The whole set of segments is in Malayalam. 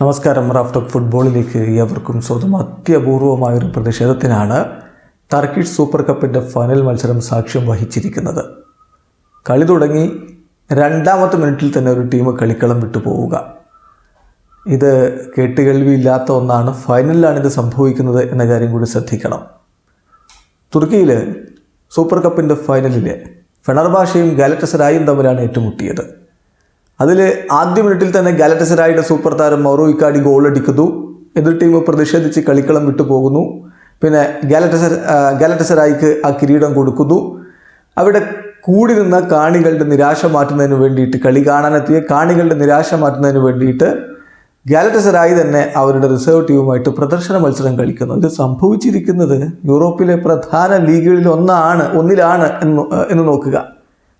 നമസ്കാരം. റാഫ്റ്റോക്ക് ഫുട്ബോളിലേക്ക് ഏവർക്കും സ്വന്തം അത്യപൂർവമായൊരു പ്രതിഷേധത്തിനാണ് ടർക്കിഷ് സൂപ്പർ കപ്പിന്റെ ഫൈനൽ മത്സരം സാക്ഷ്യം വഹിച്ചിരിക്കുന്നത്. കളി തുടങ്ങി രണ്ടാമത്തെ മിനിറ്റിൽ തന്നെ ഒരു ടീം കളിക്കളം വിട്ടു പോവുക ഇത് കേട്ടുകേൾവിയില്ലാത്ത ഒന്നാണ്. ഫൈനലിലാണ് ഇത് സംഭവിക്കുന്നത് എന്ന കാര്യം കൂടി ശ്രദ്ധിക്കണം. തുർക്കിയിൽ സൂപ്പർ കപ്പിന്റെ ഫൈനലിൽ ഫെണർബാഷയും ഗാലറ്റസറായും തമ്മിലാണ് ഏറ്റുമുട്ടിയത്. അതിൽ ആദ്യ മിനിറ്റിൽ തന്നെ ഗാലറ്റസറായുടെ സൂപ്പർ താരം മൗറോ ഇക്കാടി ഗോളടിക്കുന്നു എതിർ ടീം പ്രതിഷേധിച്ച് കളിക്കളം വിട്ടു പോകുന്നു. പിന്നെ ഗാലറ്റസർ ഗാലറ്റസരായിക്ക് ആ കിരീടം കൊടുക്കുന്നു. അവിടെ കൂടി നിന്ന കാണികളുടെ നിരാശ മാറ്റുന്നതിന് വേണ്ടിയിട്ട് കളി കാണാനെത്തിയ കാണികളുടെ നിരാശ മാറ്റുന്നതിന് വേണ്ടിയിട്ട് ഗാലറ്റസരായി തന്നെ അവരുടെ റിസർവ് ടീമുമായിട്ട് പ്രദർശന മത്സരം കളിക്കുന്നു. ഇത് സംഭവിച്ചിരിക്കുന്നത് യൂറോപ്പിലെ പ്രധാന ലീഗുകളിൽ ഒന്നാണ് ഒന്നിലാണ് എന്ന് എന്ന് നോക്കുക.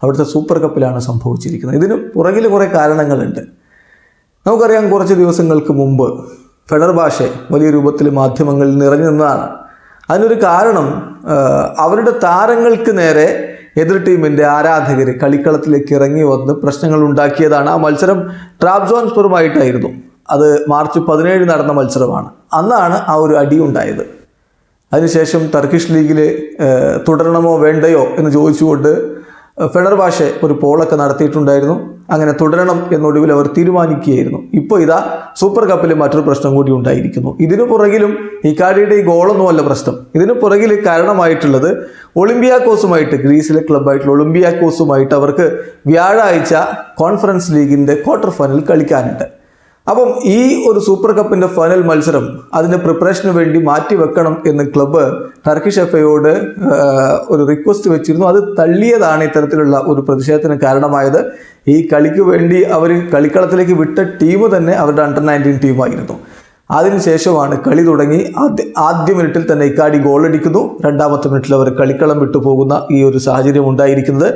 അവിടുത്തെ സൂപ്പർ കപ്പിലാണ് സംഭവിച്ചിരിക്കുന്നത്. ഇതിന് പുറകിൽ കുറേ കാരണങ്ങളുണ്ട്. നമുക്കറിയാം കുറച്ച് ദിവസങ്ങൾക്ക് മുമ്പ് ഫെഡർ ഭാഷ വലിയ രൂപത്തിൽ മാധ്യമങ്ങളിൽ നിറഞ്ഞു നിന്നതാണ്. അതിനൊരു കാരണം അവരുടെ താരങ്ങൾക്ക് നേരെ എതിർ ടീമിന്റെ ആരാധകർ കളിക്കളത്തിലേക്ക് ഇറങ്ങി വന്ന് പ്രശ്നങ്ങൾ ഉണ്ടാക്കിയതാണ്. ആ മത്സരം ട്രാബ്സോൺ സ്പുറുമായിട്ടായിരുന്നു അത് മാർച്ച് പതിനേഴ് നടന്ന മത്സരമാണ്. അന്നാണ് ആ ഒരു അടി ഉണ്ടായത്. അതിനുശേഷം ടർക്കിഷ് ലീഗിൽ തുടരണമോ വേണ്ടയോ എന്ന് ചോദിച്ചുകൊണ്ട് ഫെഡർ ഭാഷ ഒരു പോളൊക്കെ നടത്തിയിട്ടുണ്ടായിരുന്നു. അങ്ങനെ തുടരണം എന്നൊടുവിൽ അവർ തീരുമാനിക്കുകയായിരുന്നു. ഇപ്പോൾ ഇതാ സൂപ്പർ കപ്പിൽ മറ്റൊരു പ്രശ്നം കൂടി ഉണ്ടായിരിക്കുന്നു. ഇതിനു പുറകിലും ഇക്കാഡിയുടെ ഈ ഗോളൊന്നുമല്ല പ്രശ്നം. ഇതിനു പുറകിൽ കാരണമായിട്ടുള്ളത് ഒളിമ്പിയാക്കോസുമായിട്ട് ഗ്രീസിലെ ക്ലബ്ബായിട്ടുള്ള ഒളിമ്പിയാക്കോസുമായിട്ട് അവർക്ക് വ്യാഴാഴ്ച കോൺഫറൻസ് ലീഗിന്റെ ക്വാർട്ടർ ഫൈനൽ കളിക്കാനുണ്ട്. അപ്പം ഈ ഒരു സൂപ്പർ കപ്പിന്റെ ഫൈനൽ മത്സരം അതിന്റെ പ്രിപ്പറേഷന് വേണ്ടി മാറ്റി വെക്കണം എന്ന് ക്ലബ്ബ് ടർക്കിഷ് എഫ് ഐയോട് ഒരു റിക്വസ്റ്റ് വെച്ചിരുന്നു. അത് തള്ളിയതാണ് ഇത്തരത്തിലുള്ള ഒരു പ്രതിഷേധത്തിന് കാരണമായത്. ഈ കളിക്ക് വേണ്ടി അവർ കളിക്കളത്തിലേക്ക് വിട്ട ടീം തന്നെ അവരുടെ അണ്ടർ നയന്റീൻ ടീമായിരുന്നു അതിനുശേഷമാണ് കളി തുടങ്ങി. ആദ്യ ആദ്യ മിനിറ്റിൽ തന്നെ ഇക്കാടി ഗോളടിക്കുന്നു രണ്ടാമത്തെ മിനിറ്റിൽ അവർ കളിക്കളം വിട്ടുപോകുന്ന ഈ ഒരു സാഹചര്യം ഉണ്ടായിരിക്കുന്നത്.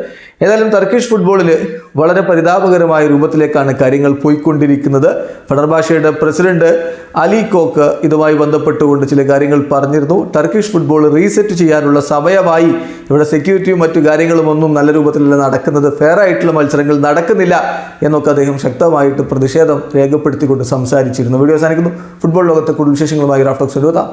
ഏതായാലും ടർക്കിഷ് ഫുട്ബോളിൽ വളരെ പരിതാപകരമായ രൂപത്തിലേക്കാണ് കാര്യങ്ങൾ പോയിക്കൊണ്ടിരിക്കുന്നത്. ഫെഡർബാഷയുടെ പ്രസിഡന്റ് അലി കോക്ക് ഇതുമായി ബന്ധപ്പെട്ടുകൊണ്ട് ചില കാര്യങ്ങൾ പറഞ്ഞിരുന്നു. ടർക്കിഷ് ഫുട്ബോൾ റീസെറ്റ് ചെയ്യാനുള്ള സമയമായി. ഇവിടെ സെക്യൂരിറ്റിയും മറ്റു കാര്യങ്ങളും ഒന്നും നല്ല രൂപത്തിലല്ല നടക്കുന്നത്. ഫെയർ ആയിട്ടുള്ള മത്സരങ്ങൾ നടക്കുന്നില്ല എന്നൊക്കെ അദ്ദേഹം ശക്തമായിട്ട് പ്രതിഷേധം രേഖപ്പെടുത്തിക്കൊണ്ട് സംസാരിച്ചിരുന്നു. വീഡിയോ അവസാനിക്കുന്നു. ഫുട്ബോൾ ലോകത്തെ കൂടുതൽ വിശേഷങ്ങളുമായി ഗ്രാഫ്റ്റോക്സ് എഴുതാം